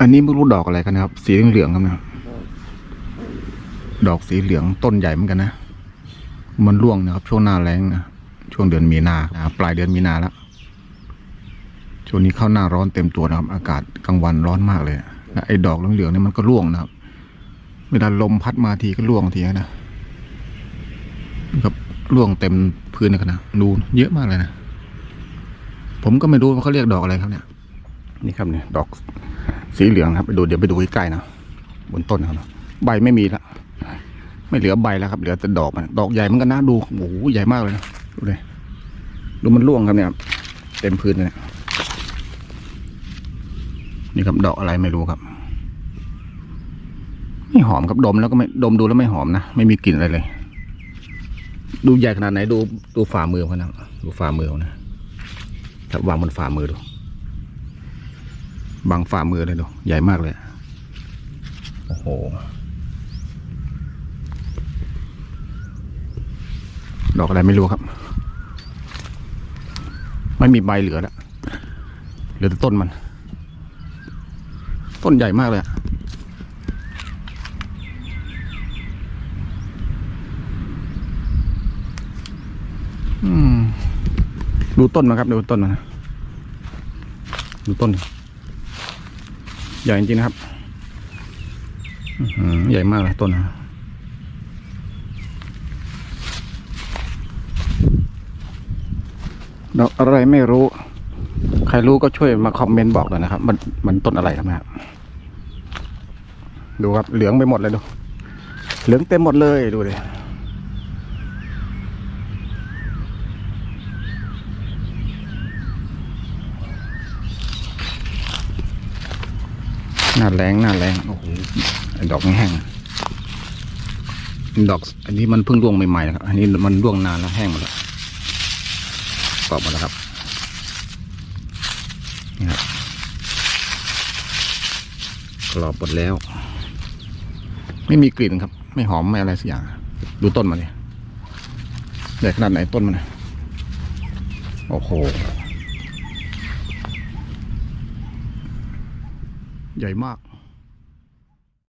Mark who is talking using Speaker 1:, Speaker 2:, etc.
Speaker 1: อันนี้ไม่รู้ดอกอะไรกันนะครับ สีเหลืองๆครับนะดอกสีเหลืองต้นใหญ่เหมือนกันนะ มันร่วงนะครับ ช่วงหน้าแล้งนะช่วงเดือนมีนาปลายเดือนมีนาแล้วช่วงนี้เข้าหน้าร้อนเต็มตัวนะครับ อากาศกลางวันร้อนมากเลยนะไอ้ดอกเหลืองๆเนี่ยมันก็ร่วงนะครับ เวลาลมพัดมาทีก็ร่วงทีนะกับร่วงเต็มพื้นเลยนะดูเยอะมากเลยนะผมก็ไม่รู้ว่าเขาเรียกดอกอะไรครับเนี่ย นี่ครับเนี่ยดอก สีเหลืองครับไปดูเดี๋ยวไปดูใกล้ๆนะบนต้นครับใบไม่มีละไม่เหลือใบแล้วครับเหลือแต่ดอกมันดอกใหญ่เหมือนกันนะดูโอ้โหใหญ่มากเลยนะดูเลยดูมันร่วงครับเนี่ยเต็มพื้นเลยนี่ครับดอกอะไรไม่รู้ครับไม่หอมครับดมแล้วก็ไม่ดมดูแล้วไม่หอมนะไม่มีกลิ่นอะไรเลย ดูใหญ่ขนาดไหนดูดูฝ่ามือเขานะดูฝ่ามือนะครับวางบนฝ่ามือดู บังฝ่ามือเลยดูใหญ่มากเลย โอ้โห ดอกอะไรไม่รู้ครับ ไม่มีใบเหลือแล้วเหลือแต่ต้นมัน ต้นใหญ่มากเลยอะอืมดูต้นนะครับดูต้นมันนะดูต้นดิ ใหญ่จริงๆนะครับอืใหญ่มากเลยต้นนะดอกอะไรไม่รู้ ใครรู้ก็ช่วยมาคอมเมนต์บอกหน่อยนะครับ มันมันต้นอะไรครับนะครับดูครับเหลืองไปหมดเลยดู เหลืองเต็มหมดเลยดูเดิ หน้าแรงหน้าแรงโอ้โหดอกไม่แห้งดอก อันนี้มันเพิ่งร่วงใหม่ๆนะครับ อันนี้มันร่วงนานแล้วแห้งหมดแล้วกรอบหมดแล้วครับนี่ครับกรอบหมดแล้ว ไม่มีกลิ่นครับ ไม่หอมไม่อะไรสักอย่าง ดูต้นมันเนี่ยใหญ่ขนาดไหนต้นมันโอ้โห ใหญ่มาก